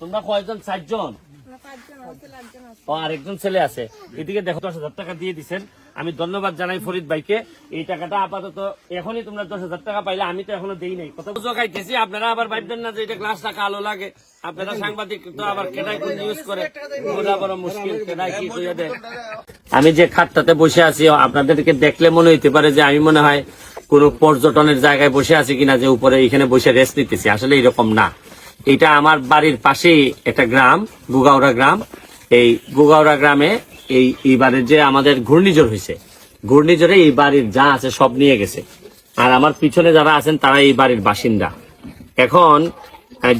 তোমরা কয়জন? চারজন? ও, আরেকজন ছেলে আছে। এদিকে দেখো, দশ হাজার টাকা দিয়ে দিচ্ছেন আমি ধন্যবাদ জানাই ফরিদ ভাইকে। এই টাকাটা আপাতত এখনই তোমরা দশ হাজার টাকা পাইলে, আমি তো এখনও দেই নাই। কত বুঝো আপনারা আবার ভাববেন না যে এটা গ্লাসটা কালো লাগে। আপনারা সাংবাদিক তো আবার কেটাই কোন ইউজ করে। বোঝা বড় মুশকিল কেটাই কি কইয়া দেয়। আমি যে খাটটাতে বসে আছি, আপনাদেরকে দেখলে মনে হইতে পারে যে আমি মনে হয় কোন পর্যটনের জায়গায় বসে আছি কিনা, যে উপরে এখানে বসে রেস্ট নিতেছি। আসলে এরকম না। এটা আমার বাড়ির পাশেই একটা গ্রাম গুগাউড়া গ্রাম। এই গুগাউড়া গ্রামে এই এইবারের যে আমাদের ঘূর্ণিঝড় হয়েছে, ঘূর্ণিঝড়ে এই বাড়ির যা আছে সব নিয়ে গেছে। আর আমার পিছনে যারা আছেন, তারা এই বাড়ির বাসিন্দা। এখন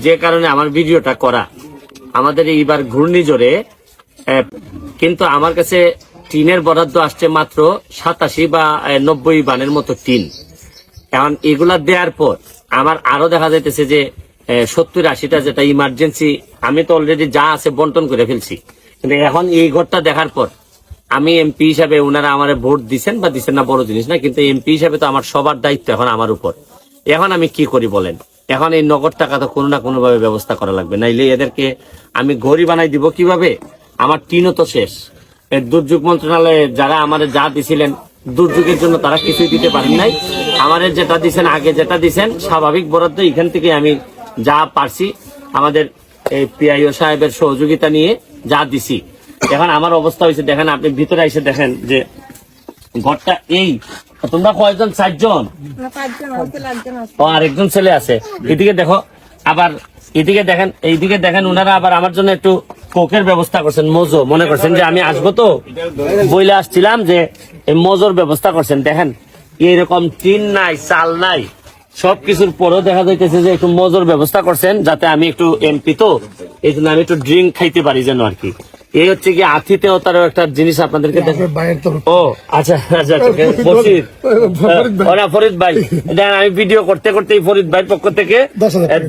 যে কারণে আমার ভিডিওটা করা, আমাদের এইবার ঘূর্ণিঝড়ে কিন্তু আমার কাছে টিনের বরাদ্দ আসছে মাত্র সাতাশি বা নব্বই বানের মতো টিন। এখন এগুলা দেওয়ার পর, আমার আরও দেখা যাইতেছে যে সত্তর আশিটা যেটা ইমার্জেন্সি আমি তো অলরেডি যা আছে বন্টন করে ফেলছি। কিন্তু এখন এই ঘরটা দেখার পর, আমি এমপি হিসাবে ওনারা আমার ভোট দিচ্ছেন বা দিচ্ছেন না বড় জিনিস না, কিন্তু এমপি হিসাবে তো আমার সবার দায়িত্ব এখন আমার উপর। এখন আমি কি করি বলেন? এখন এই নগদ টাকা তো কোনো না কোনো ভাবে ব্যবস্থা করা লাগবে। নাইলে এদেরকে আমি ঘড়ি বানাই দিব কীভাবে? আমার টিনও তো শেষ। দুর্যোগ মন্ত্রণালয়ে যারা আমাদের যা দিছিলেন, দুর্যোগের জন্য তারা কিছুই দিতে পারেন নাই। আমাদের যেটা দিছেন, আগে যেটা দিছেন, স্বাভাবিক বরাদ্দ এখান থেকে আমি যা পারছি আমাদের এই পিআইও সাহেবের সহযোগিতা নিয়ে যা দিছি। এখন আমার অবস্থা হয়েছে দেখেন আপনি ভিতরে এসে দেখেন যে ঘরটা এই তোমরা কয়জন? চারজন? ও আরেকজন ছেলে আছে। এদিকে দেখো আবার এদিকে দেখেন এইদিকে দেখেন ওনারা আবার আমার জন্য একটু কোকের ব্যবস্থা করছেন মজো। মনে করছেন যে আমি আসব তো? বইলে আসছিলাম যে মজোর ব্যবস্থা করছেন। দেখেন এইরকম টিন নাই চাল নাই। সবকিছুর পরেও দেখা যাইতেছে যে একটু মজোর ব্যবস্থা করছেন যাতে আমি একটু এমপি তো এই জন্য আমি একটু ড্রিঙ্ক খাইতে পারি যেন আর কি। এই হচ্ছে কি আতিথেয়তারও একটা জিনিস আপনাদেরকে ও আচ্ছা আচ্ছা আচ্ছা বসির ওরা ফরিদ ভাই। আমি ভিডিও করতে করতে ফরিদ ভাইয়ের পক্ষ থেকে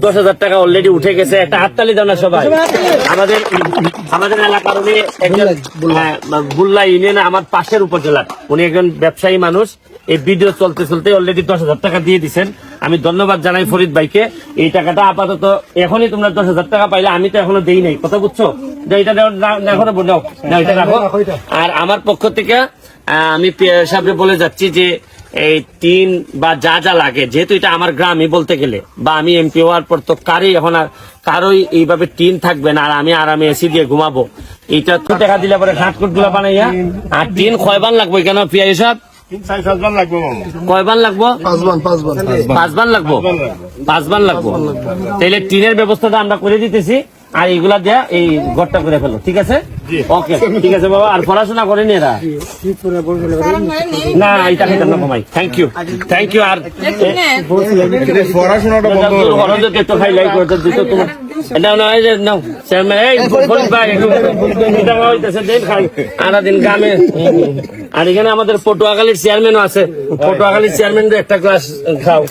দশ হাজার টাকা। অলরেডি উঠে গেছে। একটা হাততালি দাও না সবাই। আমাদের আমাদের এলাকার উনি একজন হ্যাঁ, বুল্লা ইউনিয়নে আমার পাশের উপজেলার। উনি একজন ব্যবসায়ী মানুষ। এই ভিডিও চলতে চলতে অলরেডি দশ হাজার টাকা দিয়ে দিচ্ছেন আমি ধন্যবাদ জানাই ফরিদ ভাইকে। এই টাকাটা আপাতত এখনই তোমরা দশ হাজার টাকা পাইলে আমি তো এখনও দেই নাই। কথা বুঝছ? এটা এখনও নাও না এটা রাখো আর আমার পক্ষ থেকে আমি বলে যাচ্ছি যে এই টিন বা যা যা লাগে যেহেতু এটা আমার গ্রামই বলতে গেলে বা আমি এমপি হওয়ার পর তো কারই এখন আর কারোই এইভাবে টিন থাকবে না আর আমি আরামে এসি দিয়ে ঘুমাবো। এইটা তো টাকা দিলে পরে ঘাটকুটগুলা বানাইয়া আর টিন কয়বার লাগবে কেন পিয়া সব লাগবো পাঁচবান লাগবো? পাঁচবার লাগবো। তাহলে টিনের ব্যবস্থাটা আমরা করে দিতেছি। আর এইগুলা দেয়া এই ঘরটা করে ফেলো ঠিক আছে? ওকে ঠিক আছে বাবা আর পড়াশোনা করেনি এরা? না এটা খেতাম না কমাই। থ্যাংক ইউ থ্যাংক ইউ আর পড়াশোনাটা বন্ধ হলো। হরদকে তো। খাই লাই করতে দিত তোমার আরা দিন গ্রামে। আর এখানে আমাদের পটুয়াখালীর চেয়ারম্যানও আছে। পটুয়াখালীর চেয়ারম্যান একটা গ্লাস খাও।